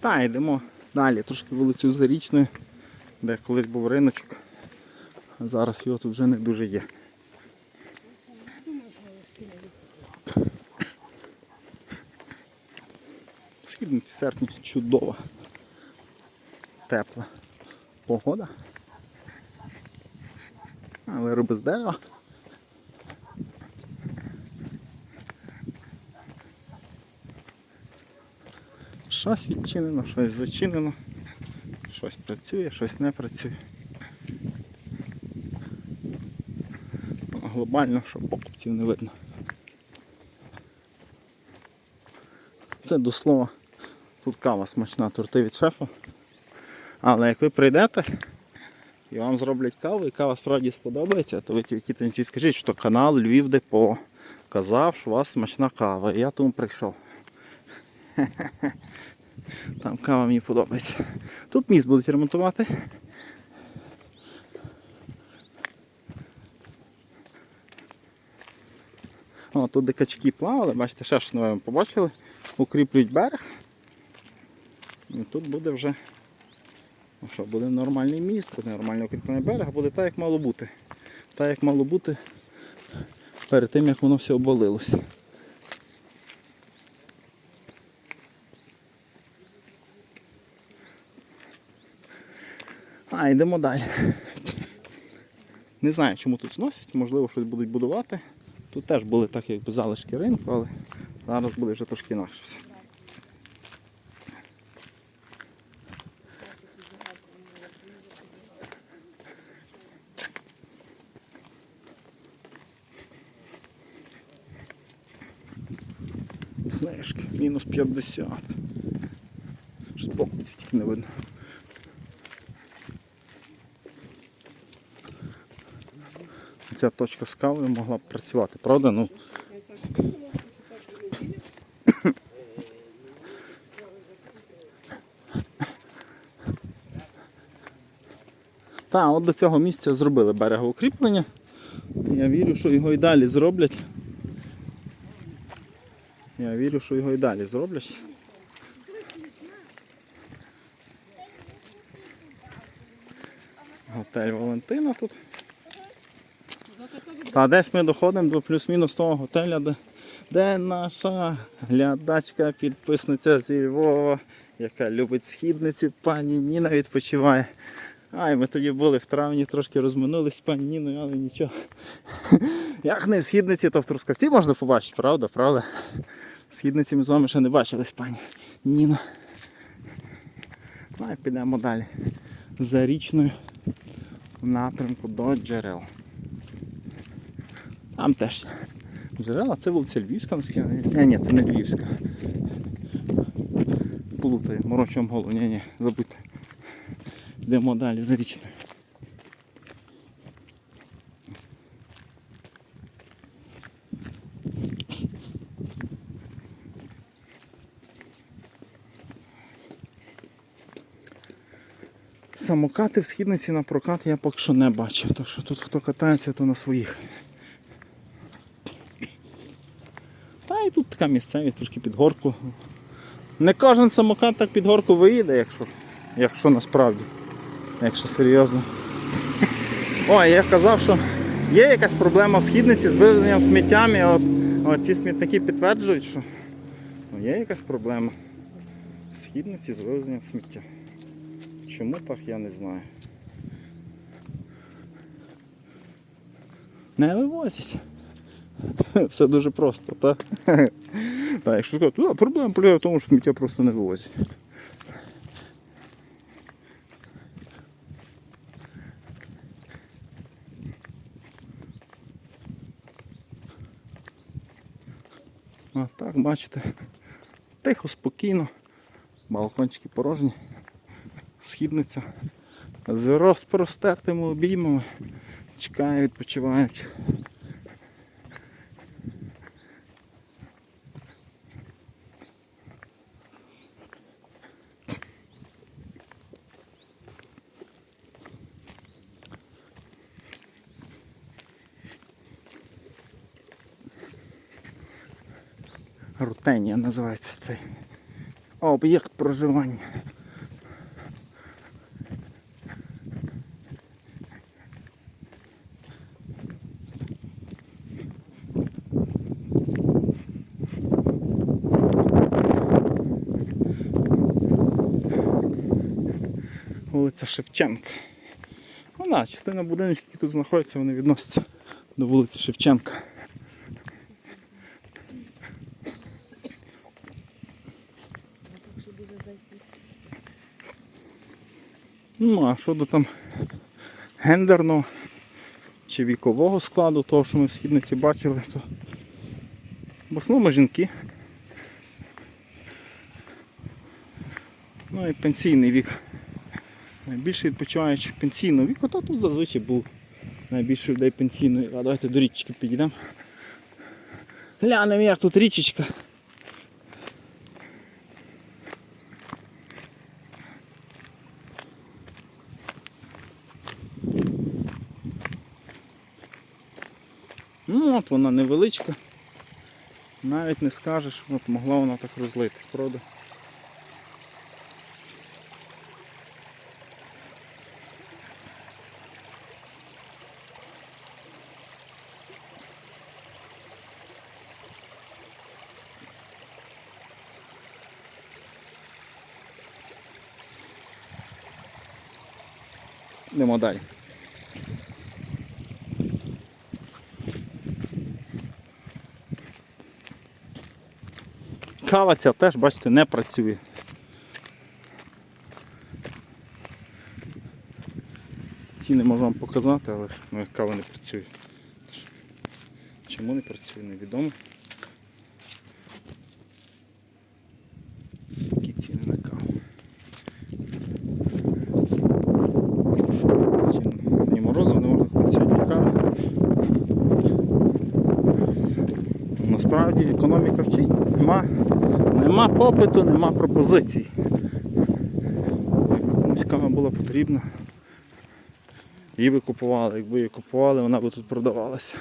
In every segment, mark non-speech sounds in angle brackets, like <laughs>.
Та йдемо далі, трошки вулицю Зарічною, де колись був риночок. А зараз його тут вже не дуже є. В східниці серпні чудова, тепла погода. Але риби з дерева. Щось відчинено, щось зачинено, щось працює, щось не працює. Глобально, що покупців не видно. Це до слова, тут кава смачна, торти від шефа. Але як ви прийдете і вам зроблять каву, і кава справді сподобається, то ви цій тітонці скажіть, що канал Львів Депо казав, що у вас смачна кава. І я тому прийшов. Там кава мені подобається. Тут міст будуть ремонтувати. О, тут де качки плавали, бачите, ще що нове ми побачили. Укріплюють берег. І тут буде вже ну що, буде нормальний міст, буде нормально укріплений берег, буде так, як мало бути. Так, як мало бути перед тим, як воно все обвалилося. А, йдемо далі. Не знаю, чому тут зносять, можливо, щось будуть будувати. Тут теж були так якби залишки ринку, але зараз буде вже трошки інакше все. Знижки, мінус 50. Щось тільки не видно. Ця точка з кавою могла б працювати, правда? Ну, Так, от до цього місця зробили берегоукріплення. Я вірю, що його і далі зроблять. Я вірю, що його і далі зроблять. Готель Валентина тут. Та десь ми доходимо до плюс-мінус того готеля, де, де наша глядачка, підписниця зі Львова, яка любить східниці, пані Ніна відпочиває. Ай, ми тоді були в травні, трошки розминулись з пані Ніною, але нічого. Як не в східниці, то в Трускавці можна побачити, правда, правда? Східниці ми з вами ще не бачились, пані Ніно. Ну і підемо далі. За річною в напрямку до джерел. Там теж джерела, це вулиця Львівська, наскільки. Ні, ні, це не Львівська. Плутаю, морочом голову, ні, ні, забудьте. Йдемо далі за річною. Самокати в східниці на прокат я поки що не бачив, так що тут хто катається, то на своїх. Та і тут така місцевість, трошки під горку. Не кожен самокат так під горку виїде, якщо, якщо насправді, якщо серйозно. <laughs> Ой, я казав, що є якась проблема в східниці з вивезенням сміттями. От, от ці смітники підтверджують, що ну, є якась проблема в східниці з вивезенням сміття. Чому так, я не знаю. Не вивозять. <laughs> Все дуже просто, так? <laughs> Так, якщо сказати, «Ну, проблема полягає в тому, що сміття просто не вивозять. А так, бачите, тихо, спокійно, балкончики порожні, східниця з розпростертими обіймами чекає, відпочивають. Рутенія називається цей об'єкт проживання. Вулиця Шевченка. Ну да, частина будиночків, які тут знаходяться, вони відносяться до вулиці Шевченка. Ну, а щодо там гендерного чи вікового складу, того, що ми в східниці бачили, то в основному жінки. Ну і пенсійний вік. Найбільше відпочиваючи пенсійного віку, то тут зазвичай був найбільше людей пенсійної. А давайте до річки підійдемо. Глянемо, як тут річечка. Ну от вона невеличка. Навіть не скажеш, от могла вона так розлитись, правда? Йдемо далі. Кава ця теж, бачите, не працює. Ціни можу вам показати, але ж ну, як кава не працює. Чому не працює, невідомо. Які ціни на каву. Звичайно, Ні морозу не можна купити сьогодні кави. Насправді економіка вчить, нема, нема попиту, нема пропозицій. Якби комусь кама була потрібна, її би купували. Якби її купували, вона би тут продавалася.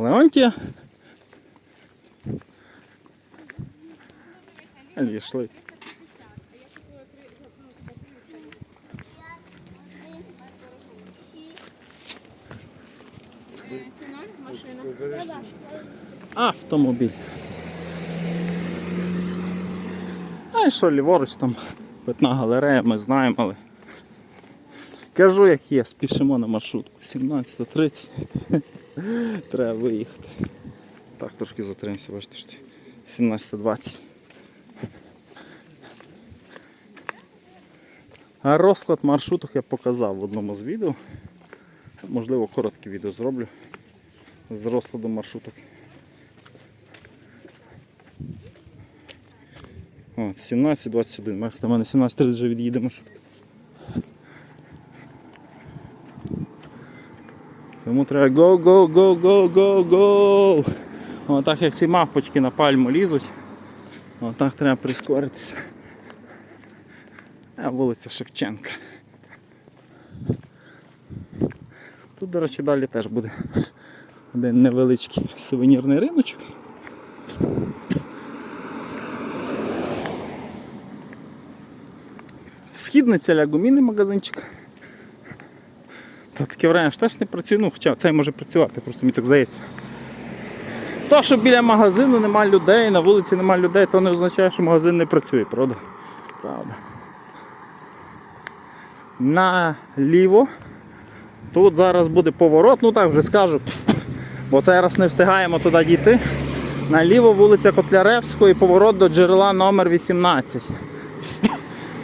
Леонтія. Відійшли. Автомобіль. А що ліворуч там питна галерея, ми знаємо, але кажу як є, спішимо на маршрутку. 17.30. <laughs> Треба виїхати. Так, трошки затримся, бачите, що 17.20. А розклад маршруток я показав в одному з відео. Можливо, коротке відео зроблю з розкладом маршруток. От, 17.21. Бачите, в мене 17.30 вже від'їде маршрутка. Тому треба go, go, go, go, go, go. Отак як ці мавпочки на пальму лізуть. Отак треба прискоритися. А вулиця Шевченка. Тут, до речі, далі теж буде один невеличкий сувенірний риночок. Східниця ля гумінний магазинчик. Та таке що теж не працює, ну хоча цей може працювати, просто мені так здається. То, що біля магазину нема людей, на вулиці нема людей, то не означає, що магазин не працює, правда? Правда. Наліво. Тут зараз буде поворот, ну так вже скажу, бо цей раз не встигаємо туди дійти. Наліво вулиця Котляревського і поворот до джерела номер 18.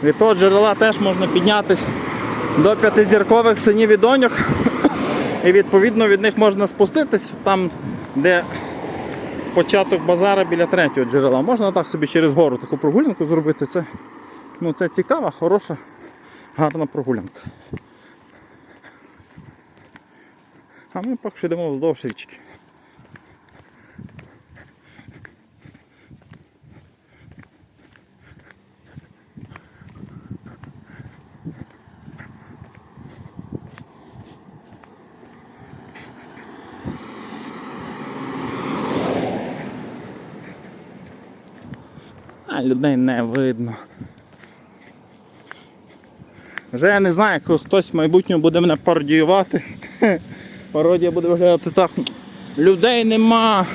Від того джерела теж можна піднятися до п'ятизіркових синів і доньок. І відповідно від них можна спуститись там, де початок базара біля третього джерела. Можна так собі через гору таку прогулянку зробити. Це, ну, це цікава, хороша, гарна прогулянка. А ми поки що йдемо вздовж річки. А людей не видно. Вже я не знаю, як хтось в майбутньому буде мене пародіювати. <laughs> Пародія буде виглядати так. Людей нема,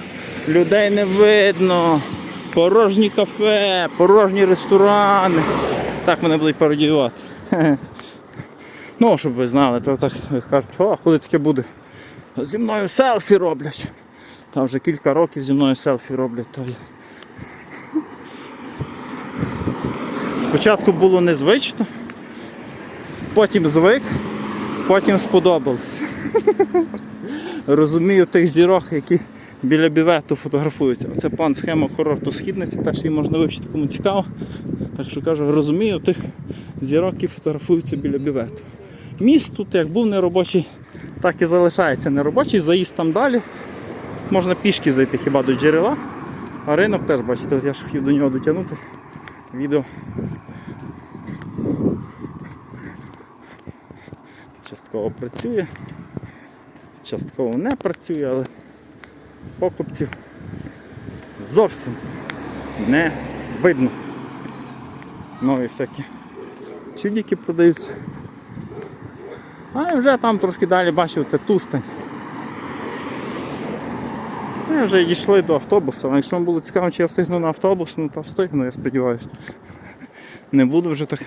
людей не видно. Порожні кафе, порожні ресторани. Так мене будуть пародіювати. <laughs> Ну, щоб ви знали, то так кажуть, о, коли таке буде. Зі мною селфі роблять. Та вже кілька років зі мною селфі роблять, то я. Спочатку було незвично, потім звик, потім сподобалось. <laughs> Розумію тих зірок, які біля бівету фотографуються. Оце пан схема курорту східниці, теж її можна вивчити, кому цікаво. Так що кажу, розумію тих зірок, які фотографуються біля бівету. Міст тут як був неробочий, так і залишається неробочий. Заїзд там далі. Можна пішки зайти хіба до джерела. А ринок теж, бачите, я ж хотів до нього дотягнути. Відео. Частково працює, частково не працює, але покупців зовсім не видно. Нові всякі чудики продаються. А вже там трошки далі бачив, це тустань. Ми вже дійшли до автобуса. А Якщо вам було цікаво, чи я встигну на автобус, ну то встигну, я сподіваюся. <laughs> Не буду вже так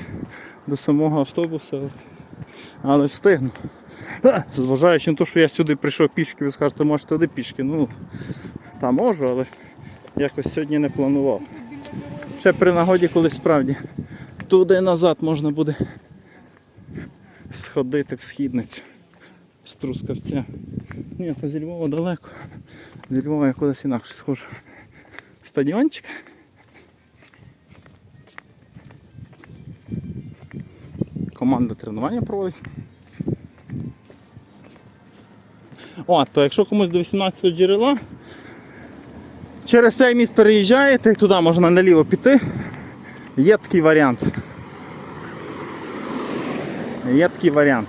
до самого автобуса, але встигну. <laughs> Зважаючи на те, що я сюди прийшов пішки, ви скажете, може туди пішки. Ну, та можу, але якось сьогодні не планував. Ще при нагоді, коли справді туди назад можна буде сходити в східницю з Трускавця. Ні, то зі Львова далеко. Зі Львова я кудись інакше схожу. Стадіончик. Команда тренування проводить. О, то якщо комусь до 18 джерела, через цей міст переїжджаєте, туди можна наліво піти. Є такий варіант. Є такий варіант.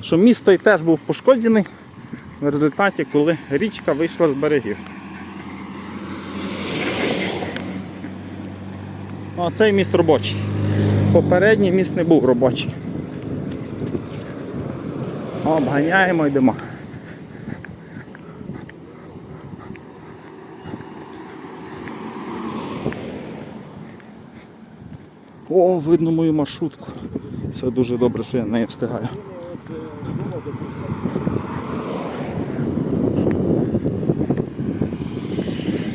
Що міст той теж був пошкоджений в результаті, коли річка вийшла з берегів. А цей міст робочий. Попередній міст не був робочий. Обганяємо йдемо. О, видно мою маршрутку. Це дуже добре, що я нею встигаю.